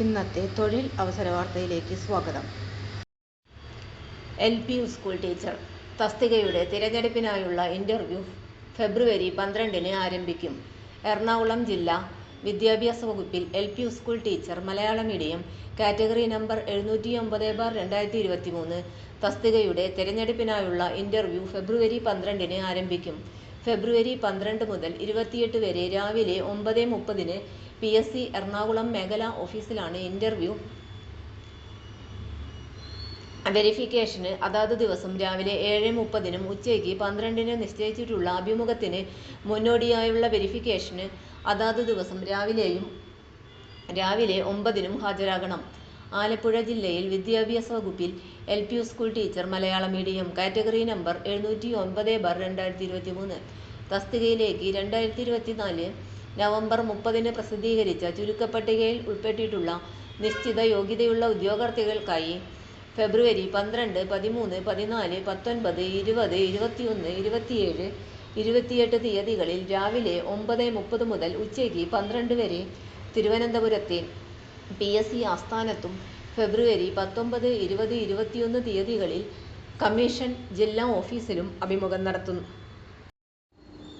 ഇന്നത്തെ തൊഴിൽ അവസര വാർത്തയിലേക്ക് സ്വാഗതം. L. P. U school teacher തസ്തികയുടെ തിരഞ്ഞെടുപ്പിനായുള്ള ഇന്റർവ്യൂ ഫെബ്രുവരി പന്ത്രണ്ടിന് ആരംഭിക്കും. എറണാകുളം ജില്ലാ വിദ്യാഭ്യാസ വകുപ്പിൽ L. P. U school teacher മലയാള മീഡിയം കാറ്റഗറി നമ്പർ എഴുന്നൂറ്റി ഒമ്പത് ബാർ രണ്ടായിരത്തി ഇരുപത്തി മൂന്ന് തസ്തികയുടെ തിരഞ്ഞെടുപ്പിനായുള്ള ഇന്റർവ്യൂ ഫെബ്രുവരി പന്ത്രണ്ടിന് ആരംഭിക്കും. ഫെബ്രുവരി പന്ത്രണ്ട് മുതൽ ഇരുപത്തിയെട്ട് വരെ രാവിലെ ഒമ്പത് മുപ്പതിന് പി. എസ്. സി എറണാകുളം മേഖലാ ഓഫീസിലാണ് ഇന്റർവ്യൂ. വെരിഫിക്കേഷന് അതാത് ദിവസം രാവിലെ ഏഴ് മുപ്പതിനും ഉച്ചയ്ക്ക് പന്ത്രണ്ടിന് നിശ്ചയിച്ചിട്ടുള്ള അഭിമുഖത്തിന് മുന്നോടിയായുള്ള വെരിഫിക്കേഷന് അതാത് ദിവസം രാവിലെയും രാവിലെ ഒമ്പതിനും ഹാജരാകണം. ആലപ്പുഴ ജില്ലയിൽ വിദ്യാഭ്യാസ വകുപ്പിൽ എൽ. പി. സ്കൂൾ ടീച്ചർ മലയാള മീഡിയം കാറ്റഗറി നമ്പർ എഴുന്നൂറ്റി എഴുന്നൂറ്റിയൊമ്പത് ബാർ രണ്ടായിരത്തി ഇരുപത്തി മൂന്ന് തസ്തികയിലേക്ക് രണ്ടായിരത്തി ഇരുപത്തിനാല് നവംബർ മുപ്പതിന് പ്രസിദ്ധീകരിച്ച ചുരുക്കപ്പട്ടികയിൽ ഉൾപ്പെട്ടിട്ടുള്ള നിശ്ചിത യോഗ്യതയുള്ള ഉദ്യോഗാർത്ഥികൾക്കായി ഫെബ്രുവരി പന്ത്രണ്ട്, പതിമൂന്ന്, പതിനാല്, പത്തൊൻപത്, ഇരുപത്, ഇരുപത്തിയൊന്ന്, ഇരുപത്തിയേഴ്, ഇരുപത്തിയെട്ട് തീയതികളിൽ രാവിലെ ഒമ്പത് മുപ്പത് മുതൽ ഉച്ചയ്ക്ക് പന്ത്രണ്ട് വരെ തിരുവനന്തപുരത്തെ പി. എസ്. സി ആസ്ഥാനത്തും ഫെബ്രുവരി പത്തൊമ്പത്, ഇരുപത്, ഇരുപത്തിയൊന്ന് തീയതികളിൽ കമ്മീഷൻ ജില്ലാ ഓഫീസിലും അഭിമുഖം നടത്തും.